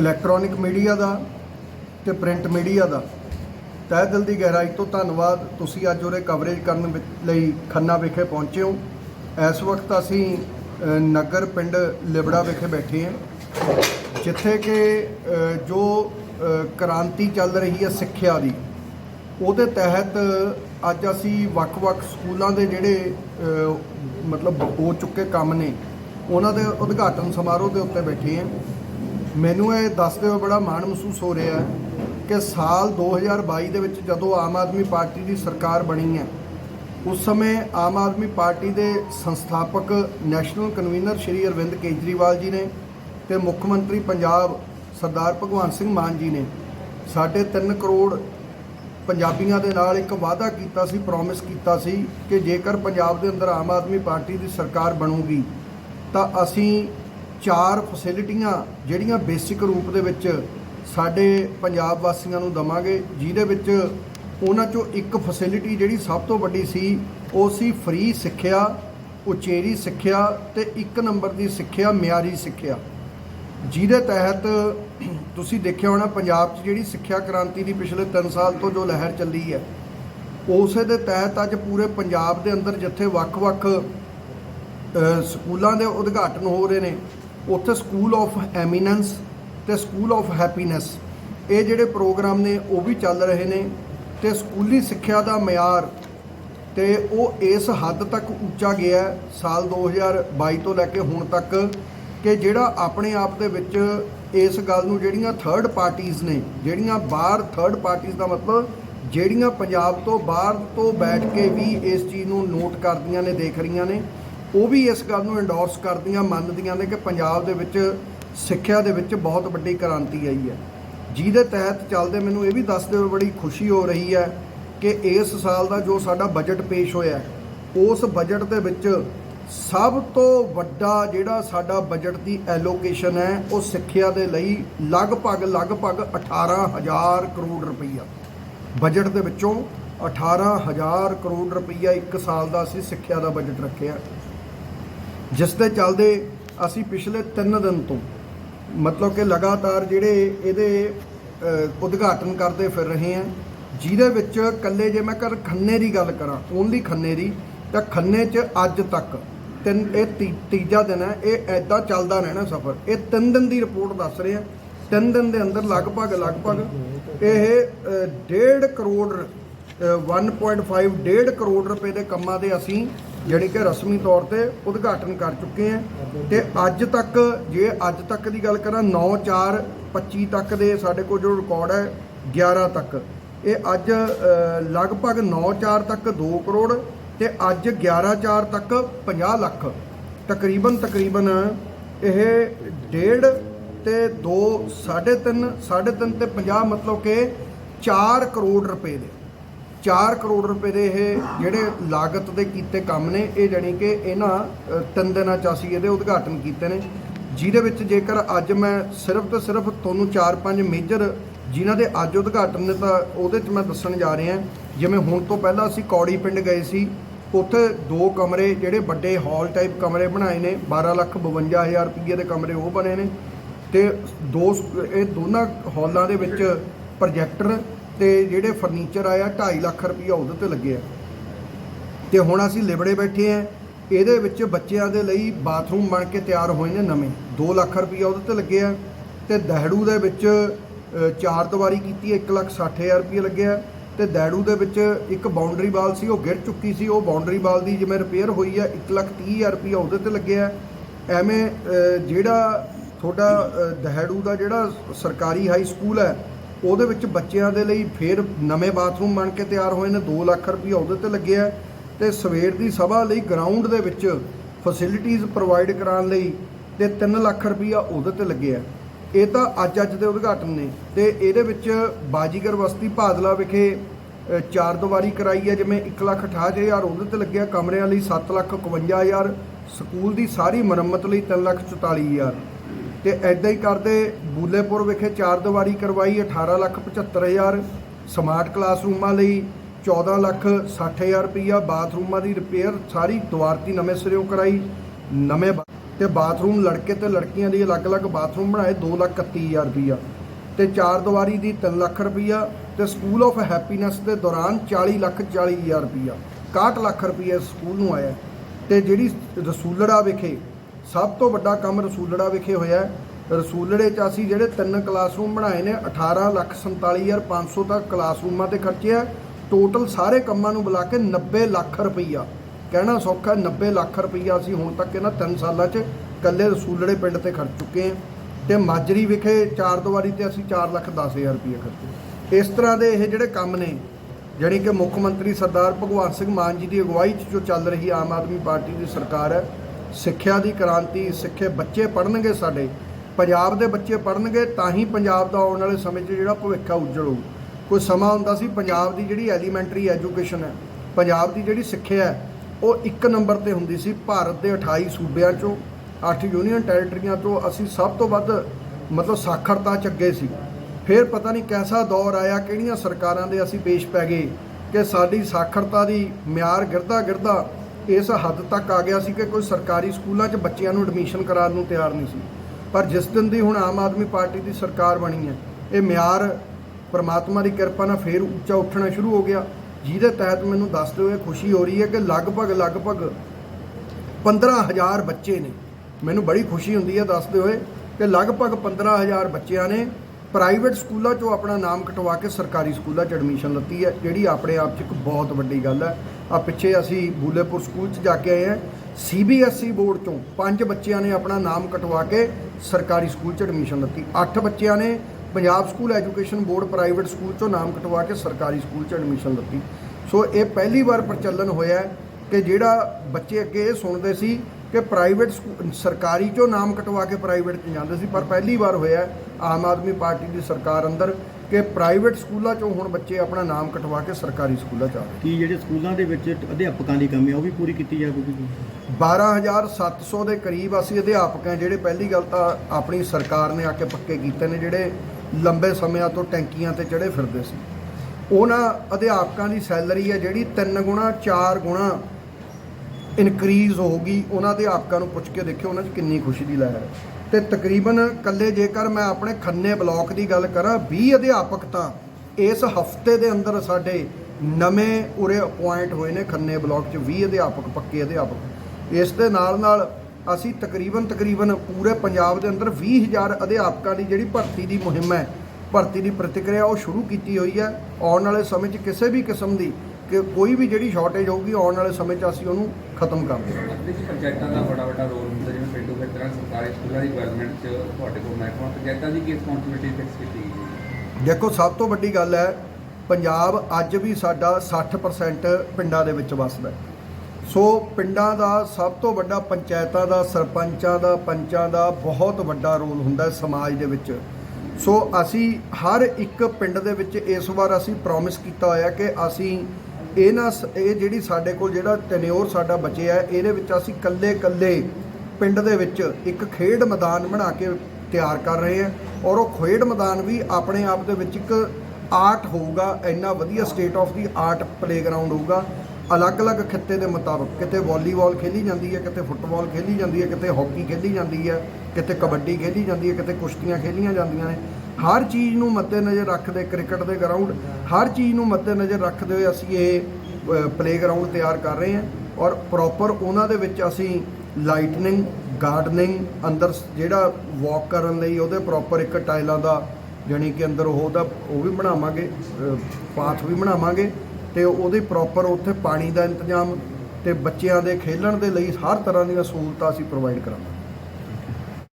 Electronic media ਦਾ ਤੇ print media ਦਾ। ਤਹਿ ਦਿਲ ਦੀ ਗਹਿਰਾਈ ਤੋਂ ਧੰਨਵਾਦ। ਤੁਸੀਂ ਅੱਜ ਉਰੇ ਕਵਰੇਜ ਕਰਨ ਵਿੱਚ- ਲਈ ਖੰਨਾ ਵਿਖੇ ਪਹੁੰਚੇ ਹੋ। ਇਸ ਵਕਤ ਅਸੀਂ ਨਗਰ ਪਿੰਡ ਲਿਬੜਾ ਵਿਖੇ ਬੈਠੇ ਹਾਂ, ਜਿੱਥੇ ਕਿ ਜੋ ਕ੍ਰਾਂਤੀ ਚੱਲ ਰਹੀ ਹੈ ਸਿੱਖਿਆ ਦੀ, ਉਹਦੇ ਤਹਿਤ ਅੱਜ ਅਸੀਂ ਵੱਖ-ਵੱਖ ਸਕੂਲਾਂ ਦੇ ਜਿਹੜੇ ਮਤਲਬ ਹੋ ਚੁੱਕੇ ਕੰਮ ਨੇ, ਉਹਨਾਂ ਦੇ ਉਦਘਾਟਨ ਸਮਾਰੋਹ ਦੇ ਉੱਤੇ ਬੈਠੇ ਹਾਂ। ਮੈਨੂੰ ਇਹ ਦੱਸਦੇ ਹੋਏ ਬੜਾ ਮਾਣ ਮਹਿਸੂਸ ਹੋ ਰਿਹਾ ਕਿ ਸਾਲ 2022 ਦੇ ਵਿੱਚ ਜਦੋਂ ਆਮ ਆਦਮੀ ਪਾਰਟੀ ਦੀ ਸਰਕਾਰ ਬਣੀ ਹੈ, ਉਸ ਸਮੇਂ ਆਮ ਆਦਮੀ ਪਾਰਟੀ ਦੇ ਸੰਸਥਾਪਕ ਨੈਸ਼ਨਲ ਕਨਵੀਨਰ ਸ਼੍ਰੀ ਅਰਵਿੰਦ ਕੇਜਰੀਵਾਲ ਜੀ ਨੇ ਤੇ ਮੁੱਖ ਮੰਤਰੀ ਪੰਜਾਬ ਸਰਦਾਰ ਭਗਵੰਤ ਸਿੰਘ ਮਾਨ ਜੀ ਨੇ ਸਾਡੇ 3 ਕਰੋੜ ਪੰਜਾਬੀਆਂ ਦੇ ਨਾਲ ਇੱਕ ਵਾਅਦਾ ਕੀਤਾ ਸੀ ਪ੍ਰੋਮਿਸ ਕੀਤਾ ਸੀ ਕਿ ਜੇਕਰ ਪੰਜਾਬ ਦੇ ਅੰਦਰ ਆਮ ਆਦਮੀ ਪਾਰਟੀ ਦੀ ਸਰਕਾਰ ਬਣੂਗੀ, ਤਾਂ ਅਸੀਂ ਚਾਰ ਫੈਸਿਲਿਟੀਆਂ ਜਿਹੜੀਆਂ ਬੇਸਿਕ ਰੂਪ ਦੇ ਵਿੱਚ ਸਾਡੇ ਪੰਜਾਬ ਵਾਸੀਆਂ ਨੂੰ ਦਵਾਂਗੇ, ਜਿਹਦੇ ਵਿੱਚ ਉਹਨਾਂ ਚੋਂ ਇੱਕ ਫੈਸਿਲਿਟੀ ਜਿਹੜੀ ਸਭ ਤੋਂ ਵੱਡੀ ਸੀ, ਉਹ ਸੀ ਫ੍ਰੀ ਸਿੱਖਿਆ, ਉਚੇਰੀ ਸਿੱਖਿਆ ਤੇ ਇੱਕ ਨੰਬਰ ਦੀ ਸਿੱਖਿਆ, ਮਿਆਰੀ ਸਿੱਖਿਆ। ਜਿਹਦੇ ਤਹਿਤ ਤੁਸੀਂ ਦੇਖਿਆ ਹੋਣਾ, ਪੰਜਾਬ 'ਚ ਜਿਹੜੀ ਸਿੱਖਿਆ ਕ੍ਰਾਂਤੀ ਦੀ ਪਿਛਲੇ 3 ਸਾਲ ਤੋਂ ਜੋ ਲਹਿਰ ਚੱਲੀ ਹੈ, ਉਸੇ ਦੇ ਤਹਿਤ ਅੱਜ ਪੂਰੇ ਪੰਜਾਬ ਦੇ ਅੰਦਰ ਜਿੱਥੇ ਵੱਖ-ਵੱਖ ਸਕੂਲਾਂ ਦੇ ਉਦਘਾਟਨ ਹੋ ਰਹੇ ਨੇ ਉੱਥੇ ਸਕੂਲ ਆਫ ਐਮੀਨੈਂਸ ਤੇ ਸਕੂਲ ਆਫ ਹੈਪੀਨੈਸ ਇਹ ਜਿਹੜੇ ਪ੍ਰੋਗਰਾਮ ਨੇ ਉਹ ਵੀ ਚੱਲ ਰਹੇ ਨੇ ਤੇ ਸਕੂਲੀ ਸਿੱਖਿਆ ਦਾ ਮਿਆਰ ਤੇ ਉਹ ਇਸ ਹੱਦ ਤੱਕ ਉੱਚਾ ਗਿਆ ਹੈ, ਸਾਲ 2022 ਤੋਂ ਲੈ ਕੇ ਹੁਣ ਤੱਕ ਕਿ ਜਿਹੜਾ ਆਪਣੇ ਆਪ ਦੇ ਵਿੱਚ ਇਸ ਗੱਲ ਨੂੰ ਜਿਹੜੀਆਂ ਥਰਡ ਪਾਰਟੀਆਂ ਨੇ ਜਿਹੜੀਆਂ ਬਾਹਰ ਥਰਡ ਪਾਰਟੀਆਂ ਦਾ ਮਤਲਬ ਜਿਹੜੀਆਂ ਪੰਜਾਬ ਤੋਂ ਬਾਹਰ ਤੋਂ ਬੈਠ ਕੇ ਵੀ ਇਸ ਚੀਜ਼ ਨੂੰ ਨੋਟ ਕਰਦੀਆਂ ਨੇ ਦੇਖ ਰਹੀਆਂ ਨੇ ਉਹ ਵੀ ਇਸ ਗੱਲ ਨੂੰ ਐਂਡੋਰਸ ਕਰਦੀਆਂ, ਮੰਨਦੀਆਂ ਨੇ ਕਿ ਪੰਜਾਬ ਦੇ ਵਿੱਚ, ਸਿੱਖਿਆ ਦੇ ਵਿੱਚ ਬਹੁਤ ਵੱਡੀ ਕ੍ਰਾਂਤੀ ਆਈ ਹੈ। ਜਿਹਦੇ ਤਹਿਤ ਚੱਲਦੇ ਮੈਨੂੰ ਇਹ ਵੀ ਦੱਸਦੇ ਹੋਏ ਬੜੀ ਖੁਸ਼ੀ ਹੋ ਰਹੀ ਹੈ ਕਿ ਇਸ ਸਾਲ ਦਾ ਜੋ ਸਾਡਾ ਬਜਟ ਪੇਸ਼ ਹੋਇਆ ਉਸ ਬਜਟ ਦੇ ਵਿੱਚ ਸਭ ਤੋਂ ਵੱਡਾ ਜਿਹੜਾ ਸਾਡਾ ਬਜਟ ਦੀ ਐਲੋਕੇਸ਼ਨ ਹੈ, ਉਹ ਸਿੱਖਿਆ ਦੇ ਲਈ ਲਗਭਗ ਲਗਭਗ 18000 ਕਰੋੜ ਰੁਪਈਆ। ਬਜਟ ਦੇ ਵਿੱਚੋਂ 18000 ਕਰੋੜ ਰੁਪਈਆ ਇੱਕ ਸਾਲ ਦਾ ਅਸੀਂ ਸਿੱਖਿਆ ਦਾ ਬਜਟ ਰੱਖਿਆ। ਜਿਸ ਦੇ ਚੱਲਦੇ ਅਸੀਂ ਪਿਛਲੇ 3 ਦਿਨ ਤੋਂ ਮਤਲਬ ਕਿ ਲਗਾਤਾਰ ਜਿਹੜੇ ਇਹਦੇ ਉਦਘਾਟਨ ਕਰਦੇ ਫਿਰ ਰਹੇ ਹਾਂ ਜਿਹਦੇ ਵਿੱਚ ਕੱਲੇ ਜੇ ਮੈਂ ਕਰ ਖੰਨੇ ਦੀ ਗੱਲ ਕਰਾਂ ਓਨਲੀ ਖੰਨੇ ਦੀ ਤਾਂ ਖੰਨੇ 'ਚ ਅੱਜ ਤੱਕ ਤਿੰਨ ਇਹ ਤੀ- ਤੀਜਾ ਦਿਨ ਹੈ ਇਹ ਐਦਾਂ ਚੱਲਦਾ ਰਹਿਣਾ ਸਫ਼ਰ। ਇਹ ਤਿੰਨ ਦਿਨ ਦੀ ਰਿਪੋਰਟ ਦੱਸ ਰਹੇ ਆ ਤਿੰਨ ਦਿਨ ਦੇ ਅੰਦਰ ਲਗਭਗ ਲਗਭਗ ਇਹ 1.5 ਕਰੋੜ ਅ, 1.5 1.5 ਕਰੋੜ ਰੁਪਏ ਦੇ ਕੰਮਾਂ ਦੇ ਅਸੀਂ ਜਿਹੜੀ ਕਿ ਰਸਮੀ ਤੌਰ ਤੇ ਉਦਘਾਟਨ ਕਰ ਚੁੱਕੇ ਹਾਂ ਤੇ ਅੱਜ ਤੱਕ, ਜੇ ਅੱਜ ਤੱਕ ਦੀ ਗੱਲ ਕਰਾਂ 9 4 25 ਤੱਕ ਦੇ ਸਾਡੇ ਕੋਲ ਜੋ ਰਿਕਾਰਡ ਹੈ 11 ਤੱਕ। ਇਹ ਅੱਜ ਲਗਭਗ 9 4 ਤੱਕ 2 ਕਰੋੜ ਤੇ ਅੱਜ 11 4 ਤੱਕ 50 ਲੱਖ। ਤਕਰੀਬਨ ਤਕਰੀਬਨ ਇਹ ਡੇਢ ਤੇ 2 3.5 3.5 ਤੇ 50 ਮਤਲਬ ਕਿ 4 ਕਰੋੜ ਰੁਪਏ ਦੇ। 4 ਕਰੋੜ ਰੁਪਏ ਦੇ ਇਹ ਜਿਹੜੇ ਲਾਗਤ ਦੇ ਕੀਤੇ ਕੰਮ ਨੇ, ਇਹ ਜਾਣੀ ਕਿ ਇਹਨਾਂ ਤਿੰਨ ਦਿਨਾਂ ਚ ਅਸੀਂ ਇਹਦੇ ਉਦਘਾਟਨ ਕੀਤੇ ਨੇ। ਜਿਹਦੇ ਵਿੱਚ ਜੇਕਰ ਅੱਜ ਮੈਂ ਸਿਰਫ ਤੇ ਸਿਰਫ ਤੁਹਾਨੂੰ 4-5 ਮੇਜਰ ਜਿਨ੍ਹਾਂ ਦੇ ਅੱਜ ਉਦਘਾਟਨ ਨੇ ਤਾਂ ਉਹਦੇ 'ਚ ਮੈਂ ਦੱਸਣ ਜਾ ਰਿਹਾ, ਜਿਵੇਂ ਹੁਣ ਤੋਂ ਪਹਿਲਾਂ ਅਸੀਂ ਕੌੜੀ ਪਿੰਡ ਗਏ ਸੀ, ਉੱਥੇ ਦੋ ਕਮਰੇ ਜਿਹੜੇ ਵੱਡੇ ਹਾਲ ਟਾਈਪ ਕਮਰੇ ਬਣਾਏ ਨੇ 12 ਲੱਖ 52 ਹਜ਼ਾਰ ਰੁਪਏ ਦੇ ਕਮਰੇ ਉਹ ਬਣੇ ਨੇ ਤੇ ਦੋ, ਇਹ ਦੋਨਾਂ ਹਾਲਾਂ ਦੇ ਵਿੱਚ ਪ੍ਰੋਜੈਕਟਰ ਤੇ ਜਿਹੜੇ ਫਰਨੀਚਰ ਆਇਆ 2.5 ਲੱਖ ਰੁਪਈਆ ਉਹਦੇ ਤੇ ਲੱਗੇ ਆ। ਤੇ ਹੁਣ ਅਸੀਂ ਲਿਬੜੇ ਬੈਠੇ ਆ ਇਹਦੇ ਵਿੱਚ ਬੱਚਿਆਂ ਦੇ ਲਈ ਬਾਥਰੂਮ ਬਣ ਕੇ ਤਿਆਰ ਹੋਏ ਨੇ ਨਵੇਂ। 2 ਲੱਖ ਰੁਪਈਆ ਉਹਦੇ ਤੇ ਲੱਗੇ ਆ ਤੇ ਦਹਿੜੂ ਦੇ ਵਿੱਚ ਚਾਰ ਦੀਵਾਰੀ ਕੀਤੀ 1 ਲੱਖ 60 ਹਜ਼ਾਰ ਰੁਪਏ ਲੱਗਿਆ ਤੇ ਦਹਿੜੂ ਦੇ ਵਿੱਚ ਇੱਕ ਬਾਉਂਡਰੀ ਵਾਲ ਸੀ ਉਹ ਗਿਰ ਚੁੱਕੀ ਸੀ ਉਹ ਬਾਉਂਡਰੀ ਵਾਲ ਦੀ ਜਿਵੇਂ ਰਿਪੇਅਰ ਹੋਈ ਆ 1 ਲੱਖ 30 ਹਜ਼ਾਰ ਰੁਪਈਆ ਉਹਦੇ ਤੇ ਲੱਗਿਆ ਐਵੇਂ ਜਿਹੜਾ ਤੁਹਾਡਾ ਅ, ਦਹਿੜੂ ਦਾ ਜਿਹੜਾ ਸਰਕਾਰੀ ਹਾਈ ਸਕੂਲ ਹੈ ਉਹਦੇ ਵਿੱਚ ਬੱਚਿਆਂ ਦੇ ਲਈ ਫਿਰ ਨਵੇਂ ਬਾਥਰੂਮ ਬਣ ਕੇ ਤਿਆਰ ਹੋਏ ਨੇ 2 ਲੱਖ ਰੁਪਈਆ ਉਹਦੇ ਤੇ ਲੱਗਿਆ ਤੇ ਸਵੇਰ ਦੀ ਸਭਾ ਲਈ ਗਰਾਊਂਡ ਦੇ ਵਿੱਚ ਫੈਸਿਲਿਟੀਆਂ ਪ੍ਰੋਵਾਈਡ ਕਰਾਉਣ ਲਈ ਤੇ 3 ਲੱਖ ਰੁਪਈਆ ਉਹਦੇ ਤੇ ਲੱਗਿਆ ਇਹ ਤਾਂ ਅੱਜ ਅੱਜ ਦੇ ਉਦਘਾਟਨ ਨੇ। ਤੇ ਇਹਦੇ ਵਿੱਚ ਬਾਜੀਗਰ ਬਸਤੀ ਭਾਦਲਾ ਵਿਖੇ ਚਾਰ ਦੀਵਾਰੀ ਕਰਾਈ ਹੈ ਜਿਵੇਂ 1 ਲੱਖ 68 ਹਜ਼ਾਰ ਉਹਦੇ ਤੇ ਲੱਗਿਆ। ਕਮਰਿਆਂ ਲਈ 7 ਲੱਖ 51 ਹਜ਼ਾਰ, ਸਕੂਲ ਦੀ ਸਾਰੀ ਮੁਰੰਮਤ ਲਈ 3 ਲੱਖ 44 ਹਜ਼ਾਰ। ਤੇ ਐਦਾਂ ਹੀ ਕਰਦੇ, ਬੂਲੇਪੁਰ ਵਿਖੇ ਚਾਰ ਦੀਵਾਰੀ ਕਰਵਾਈ 18 ਲੱਖ 75 ਹਜ਼ਾਰ ਸਮਾਰਟ ਕਲਾਸਰੂਮਾਂ ਲਈ 14 ਲੱਖ 60 ਹਜ਼ਾਰ ਰੁਪਈਆ ਬਾਥਰੂਮਾਂ ਦੀ ਰਿਪੇਅਰ, ਸਾਰੀ ਦੁਆਰਤੀ ਨਵੇਂ ਸਿਰਿਓਂ ਕਰਾਈ, ਨਵੇਂ ਬਾ- ਤੇ ਬਾਥਰੂਮ ਲੜਕੇ ਤੇ ਲੜਕੀਆਂ ਲਈ ਅਲੱਗ-ਅਲੱਗ ਬਾਥਰੂਮ ਬਣਾਏ 231000 ਰੁਪਈਆ। ਤੇ ਚਾਰ ਦੀਵਾਰੀ ਦੀ 3 ਲੱਖ ਰੁਪਈਆ, ਤੇ ਸਕੂਲ ਆਫ ਹੈਪੀਨੈਸ ਦੇ ਦੌਰਾਨ 40 ਲੱਖ 40000 ਰੁਪਈਆ 61 ਲੱਖ ਰੁਪਈਆ ਇਸ ਸਕੂਲ ਨੂੰ ਆਇਆ। ਤੇ ਜਿਹੜੀ ਰਸੂਲੜਾ ਵਿਖੇ ਸਭ ਤੋਂ ਵੱਡਾ ਕੰਮ ਰਸੂਲੜਾ ਵਿਖੇ ਹੋਇਆ ਰਸੂਲੜੇ 'ਚ ਅਸੀਂ ਜਿਹੜੇ ਤਿੰਨ ਕਲਾਸਰੂਮ ਬਣਾਏ ਨੇ 18 ਲੱਖ 47500 ਤੱਕ ਕਲਾਸਰੂਮਾਂ ਤੇ ਖਰਚਿਆ ਟੋਟਲ ਸਾਰੇ ਕੰਮਾਂ ਨੂੰ ਬੁਲਾ ਕੇ 90 ਲੱਖ ਰੁਪਈਆ। ਕਹਿਣਾ ਸੌਖਾ 90 ਲੱਖ ਰੁਪਈਆ ਅਸੀਂ ਹੁਣ ਤੱਕ ਇਹਨਾਂ 3 ਸਾਲਾਂ 'ਚ ਕੱਲੇ ਰਸੂਲੜੇ ਪਿੰਡ ਤੇ ਖਰਚ ਚੁੱਕੇ ਹਾਂ। ਤੇ ਮਾਜਰੀ ਵਿਖੇ ਚਾਰ ਦੀਵਾਰੀ ਤੇ ਅਸੀਂ 4 ਲੱਖ 10000 ਰੁਪਈਆ ਖਰਚੇ ਇਸ ਤਰ੍ਹਾਂ ਦੇ ਇਹ ਜਿਹੜੇ ਕੰਮ ਨੇ ਜਿਹੜੀ ਕਿ ਮੁੱਖ ਮੰਤਰੀ ਸਰਦਾਰ ਭਗਵੰਤ ਸਿੰਘ ਮਾਨ ਜੀ ਦੀ ਅਗਵਾਈ 'ਚ ਜੋ ਚੱਲ ਰਹੀ ਆਮ ਆਦਮੀ ਪਾਰਟੀ ਦੀ ਸਰਕਾਰ ਹੈ ਸਿੱਖਿਆ ਦੀ ਕ੍ਰਾਂਤੀ, ਸਿੱਖੇ ਬੱਚੇ ਪੜ੍ਹਨਗੇ ਸਾਡੇ, ਪੰਜਾਬ ਦੇ ਬੱਚੇ ਪੜ੍ਹਨਗੇ ਤਾਂ ਹੀ ਪੰਜਾਬ ਦਾ ਆਉਣ ਵਾਲੇ ਸਮੇਂ 'ਚ ਜਿਹੜਾ ਭਵਿੱਖ ਆ ਉੱਜਲ ਕੋਈ ਸਮਾਂ ਹੁੰਦਾ ਸੀ ਪੰਜਾਬ ਦੀ ਜਿਹੜੀ ਐਲੀਮੈਂਟਰੀ ਐਜੂਕੇਸ਼ਨ ਹੈ, ਪੰਜਾਬ ਦੀ ਜਿਹੜੀ ਸਿੱਖਿਆ ਹੈ, ਉਹ ਇੱਕ ਨੰਬਰ ਤੇ ਹੁੰਦੀ ਸੀ ਭਾਰਤ ਦੇ 28 ਸੂਬਿਆਂ 'ਚੋਂ 8 ਯੂਨੀਅਨ ਟੈਰੀਟਰੀਆਂ ਤੋਂ ਅਸੀਂ ਸਭ ਤੋਂ ਵੱਧ ਮਤਲਬ ਸਾਖਰਤਾ 'ਚ ਅੱਗੇ ਸੀ। ਫਿਰ ਪਤਾ ਨਹੀਂ ਕੈਸਾ ਦੌਰ ਆਇਆ, ਕਿਹੜੀਆਂ ਸਰਕਾਰਾਂ ਦੇ ਅਸੀਂ ਪੇਸ਼ ਪੈ ਗਏ ਕਿ ਸਾਡੀ ਸਾਖਰਤਾ ਦੀ ਮਿਆਰ ਗਿਰਦਾ ਗਿਰਦਾ ਇਸ ਹੱਦ ਤੱਕ ਆ ਗਿਆ ਸੀ ਕਿ ਕੋਈ ਸਰਕਾਰੀ ਸਕੂਲਾਂ 'ਚ ਬੱਚਿਆਂ ਨੂੰ ਐਡਮਿਸ਼ਨ ਕਰਾਉਣ ਨੂੰ ਤਿਆਰ ਨਹੀਂ ਸੀ। ਪਰ ਜਿਸ ਦਿਨ ਦੀ ਹੁਣ ਆਮ ਆਦਮੀ ਪਾਰਟੀ ਦੀ ਸਰਕਾਰ ਬਣੀ ਹੈ, ਇਹ ਮਿਆਰ ਪਰਮਾਤਮਾ ਦੀ ਕਿਰਪਾ ਨਾਲ ਫੇਰ ਉੱਚਾ ਉੱਠਣਾ ਸ਼ੁਰੂ ਹੋ ਗਿਆ। ਜਿਹਦੇ ਤਹਿਤ ਮੈਨੂੰ ਦੱਸਦੇ ਹੋਏ ਖੁਸ਼ੀ ਹੋ ਰਹੀ ਹੈ ਕਿ ਲਗਭਗ ਲਗਭਗ 15000 ਬੱਚੇ ਨੇ। ਮੈਨੂੰ ਬੜੀ ਖੁਸ਼ੀ ਹੁੰਦੀ ਹੈ ਦੱਸਦੇ ਹੋਏ ਕਿ ਲਗਭਗ 15000 ਬੱਚਿਆਂ ਨੇ ਪ੍ਰਾਈਵੇਟ ਸਕੂਲਾਂ 'ਚੋਂ ਆਪਣਾ ਨਾਮ ਕਟਵਾ ਕੇ ਸਰਕਾਰੀ ਸਕੂਲਾਂ 'ਚ ਐਡਮਿਸ਼ਨ ਲੱਤੀ ਹੈ, ਜਿਹੜੀ ਆਪਣੇ ਆਪ 'ਚ ਇੱਕ ਬਹੁਤ ਵੱਡੀ ਗੱਲ ਹੈ। ਆ ਪਿੱਛੇ ਅਸੀਂ ਬੂਲੇਪੁਰ ਸਕੂਲ 'ਚ ਜਾ ਕੇ ਆਏ ਹਾਂ। ਸੀਬੀਐਸਈ ਬੋਰਡ 'ਚੋਂ ਪੰਜ ਬੱਚਿਆਂ ਨੇ ਆਪਣਾ ਨਾਮ ਕਟਵਾ ਕੇ ਸਰਕਾਰੀ ਸਕੂਲ 'ਚ ਐਡਮਿਸ਼ਨ ਲੱਤੀ। ਅੱਠ ਬੱਚਿਆਂ ਨੇ Punjab School Education Board private school 'ਚੋਂ ਨਾਮ ਕਟਵਾ ਕੇ ਸਰਕਾਰੀ ਸਕੂਲ 'ਚ ਐਡਮਿਸ਼ਨ ਲੱਤੀ। ਸੋ ਇਹ ਪਹਿਲੀ ਵਾਰ ਪ੍ਰਚਲਨ ਹੋਇਆ ਕਿ ਜਿਹੜਾ ਬੱਚੇ ਅੱਗੇ ਇਹ ਸੁਣਦੇ ਸੀ ਕਿ ਪ੍ਰਾਈਵੇਟ ਸਰਕਾਰੀ ਚੋਂ ਨਾਮ ਕਟਵਾ ਕੇ ਪ੍ਰਾਈਵੇਟ 'ਚ ਜਾਂਦੇ ਸੀ ਪਰ ਪਹਿਲੀ ਵਾਰ ਹੋਇਆ ਆਮ ਆਦਮੀ ਪਾਰਟੀ ਦੀ ਸਰਕਾਰ ਅੰਦਰ ਕਿ ਪ੍ਰਾਈਵੇਟ ਸਕੂਲਾਂ ਚੋਂ ਹੁਣ ਬੱਚੇ ਆਪਣਾ ਨਾਮ ਕਟਵਾ ਕੇ ਸਰਕਾਰੀ ਸਕੂਲਾਂ 'ਚ ਆ ਰਹੇ। ਕੀ ਜਿਹੜੇ ਸਕੂਲਾਂ ਦੇ ਵਿੱਚ ਅਧਿਆਪਕਾਂ ਦੀ ਕਮੀ ਆ ਉਹ ਵੀ ਪੂਰੀ ਕੀਤੀ ਜਾਵੇਗੀ 12700 ਦੇ ਕਰੀਬ ਅਸੀਂ ਅਧਿਆਪਕ ਹਾਂ ਜਿਹੜੇ ਪਹਿਲੀ ਗੱਲ ਤਾਂ ਆਪਣੀ ਸਰਕਾਰ ਨੇ ਆ ਕੇ ਪੱਕੇ ਕੀਤੇ ਨੇ ਜਿਹੜੇ ਲੰਬੇ ਸਮਿਆਂ ਤੋਂ ਟੈਂਕੀਆਂ ਤੇ ਚੜੇ ਫਿਰਦੇ ਸੀ। ਉਹਨਾਂ ਅਧਿਆਪਕਾਂ ਦੀ ਸੈਲਰੀ ਹੈ ਜਿਹੜੀ 3 ਗੁਣਾ 4 ਗੁਣਾ ਇਨਕਰੀਜ਼ ਹੋਊਗੀ ਉਹਨਾਂ ਅਧਿਆਪਕਾਂ ਨੂੰ ਪੁੱਛ ਕੇ ਦੇਖਿਓ, ਉਹਨਾਂ 'ਚ ਕਿੰਨੀ ਖੁਸ਼ੀ ਦੀ ਲਹਿਰ ਹੈ। ਤੇ ਤਕਰੀਬਨ ਕੱਲੇ ਜੇਕਰ ਮੈਂ ਆਪਣੇ ਖੰਨੇ ਬਲਾਕ ਦੀ ਗੱਲ ਕਰਾਂ 20 ਅਧਿਆਪਕ ਤਾਂ ਇਸ ਹਫ਼ਤੇ ਦੇ ਅੰਦਰ ਸਾਡੇ ਨਵੇਂ ਉਰੇ ਅਪਾਇੰਟ ਹੋਏ ਨੇ ਖੰਨੇ ਬਲਾਕ 'ਚ 20 ਅਧਿਆਪਕ, ਪੱਕੇ ਅਧਿਆਪਕ। ਇਸ ਦੇ ਨਾਲ ਨਾਲ ਅਸੀਂ ਤਕਰੀਬਨ ਤਕਰੀਬਨ ਪੂਰੇ ਪੰਜਾਬ ਦੇ ਅੰਦਰ 20000 ਅਧਿਆਪਕਾਂ ਦੀ ਜਿਹੜੀ ਭਰਤੀ ਦੀ ਮੁਹਿੰਮ ਹੈ, ਭਰਤੀ ਦੀ ਪ੍ਰਤੀਕਿਰਿਆ ਉਹ ਸ਼ੁਰੂ ਕੀਤੀ ਹੋਈ ਹੈ। ਆਉਣ ਵਾਲੇ ਸਮੇਂ 'ਚ ਕਿਸੇ ਵੀ ਕਿਸਮ ਦੀ ਕਿ ਕੋਈ ਵੀ ਜਿਹੜੀ ਸ਼ਾਰਟੇਜ ਹੋਊਗੀ ਆਉਣ ਵਾਲੇ ਸਮੇਂ 'ਚ ਅਸੀਂ ਉਹਨੂੰ ਖਤਮ ਕਰ ਦੇਵਾਂਗੇ। ਜੀ ਪੰਚਾਇਤਾਂ ਦਾ ਬੜਾ ਵੱਡਾ ਰੋਲ ਹੁੰਦਾ ਜਿਵੇਂ ਪਿੰਡੂ ਖੇਤਰਾਂ ਸਰਕਾਰੀ ਸਕੂਲਾਂ ਦੀ ਡਿਵੈਲਪਮੈਂਟ 'ਚ ਤੁਹਾਡੇ ਕੋਲ ਮਹਿਕਮਾ ਪੰਚਾਇਤਾਂ ਦੀ ਕੀ ਰਿਸਪੌਂਸਿਬਿਲਟੀ ਫਿਕਸ ਕੀਤੀ ਗਈ ਹੈ? ਦੇਖੋ ਸਭ ਤੋਂ ਵੱਡੀ ਗੱਲ ਹੈ ਪੰਜਾਬ ਅੱਜ ਵੀ ਸਾਡਾ 60% ਪਿੰਡਾਂ ਦੇ ਵਿੱਚ ਵੱਸਦਾ ਹੈ। ਸੋ ਪਿੰਡਾਂ ਦਾ ਸਭ ਤੋਂ ਵੱਡਾ ਪੰਚਾਇਤਾਂ ਦਾ ਸਰਪੰਚਾਂ ਦਾ ਪੰਚਾਂ ਦਾ ਬਹੁਤ ਵੱਡਾ ਰੋਲ ਹੁੰਦਾ ਹੈ ਸਮਾਜ ਦੇ ਵਿੱਚ। ਸੋ ਅਸੀਂ ਹਰ ਇੱਕ ਪਿੰਡ ਦੇ ਵਿੱਚ ਇਸ ਵਾਰ ਅਸੀਂ ਪ੍ਰੋਮਿਸ ਕੀਤਾ ਹੋਇਆ ਕਿ ਅਸੀਂ ਇਹਨਾਂ ਸ- ਇਹ ਜਿਹੜੀ ਸਾਡੇ ਕੋਲ ਜਿਹੜਾ ਟੈਨਿਓਰ ਸਾਡਾ ਬਚਿਆ ਹੈ, ਇਹਦੇ ਵਿੱਚ ਅਸੀਂ ਕੱਲੇ ਕੱਲੇ ਪਿੰਡ ਦੇ ਵਿੱਚ ਇੱਕ ਖੇਡ ਮੈਦਾਨ ਬਣਾ ਕੇ ਤਿਆਰ ਕਰ ਰਹੇ ਹਾਂ ਔਰ ਉਹ ਖੇਡ ਮੈਦਾਨ ਵੀ ਆਪਣੇ ਆਪ ਦੇ ਵਿੱਚ ਇੱਕ ਆਰਟ ਹੋਊਗਾ, ਇੰਨਾ ਵਧੀਆ state of the art playground ਹੋਊਗਾ। ਅਲੱਗ-ਅਲੱਗ ਖਿੱਤੇ ਦੇ ਮੁਤਾਬਕ, ਕਿਤੇ ਵਾਲੀਬਾਲ ਖੇਲੀ ਜਾਂਦੀ ਹੈ, ਕਿਤੇ ਫੁੱਟਬਾਲ ਖੇਲੀ ਜਾਂਦੀ ਹੈ, ਕਿਤੇ ਹਾਕੀ ਖੇਲੀ ਜਾਂਦੀ ਹੈ, ਕਿਤੇ ਕਬੱਡੀ ਖੇਲੀ ਜਾਂਦੀ ਹੈ, ਕਿਤੇ ਕੁਸ਼ਤੀਆਂ ਖੇਲੀਆਂ ਜਾਂਦੀਆਂ ਨੇ। ਹਰ ਚੀਜ਼ ਨੂੰ ਮੱਦੇਨਜ਼ਰ ਰੱਖਦੇ ਕ੍ਰਿਕਟ ਦੇ ਗਰਾਊਂਡ, ਹਰ ਚੀਜ਼ ਨੂੰ ਮੱਦੇਨਜ਼ਰ ਰੱਖਦੇ ਹੋਏ ਅਸੀਂ ਇਹ ਪਲੇਗਰਾਉਂਡ ਤਿਆਰ ਕਰ ਰਹੇ ਹਾਂ ਔਰ ਪ੍ਰੋਪਰ ਉਹਨਾਂ ਦੇ ਵਿੱਚ ਅਸੀਂ ਲਾਈਟਨਿੰਗ ਗਾਰਡਨਿੰਗ ਅੰਦਰ ਜਿਹੜਾ ਵਾਕ ਕਰਨ ਲਈ ਉਹਦੇ ਪ੍ਰੋਪਰ ਇੱਕ ਟਾਈਲਾਂ ਦਾ ਜਾਣੀ ਕਿ ਅੰਦਰ ਉਹ ਉਹਦਾ ਉਹ ਵੀ ਬਣਾਵਾਂਗੇ ਪਾਥ ਵੀ ਬਣਾਵਾਂਗੇ ਤੇ ਉਹਦੇ ਪ੍ਰੋਪਰ ਉੱਥੇ ਪਾਣੀ ਦਾ ਇੰਤਜ਼ਾਮ ਤੇ ਬੱਚਿਆਂ ਦੇ ਖੇਲਣ ਦੇ ਲਈ ਹਰ ਤਰ੍ਹਾਂ ਦੀਆਂ ਸਹੂਲਤਾਂ ਅਸੀਂ ਪ੍ਰੋਵਾਈਡ ਕਰਾਂਗੇ।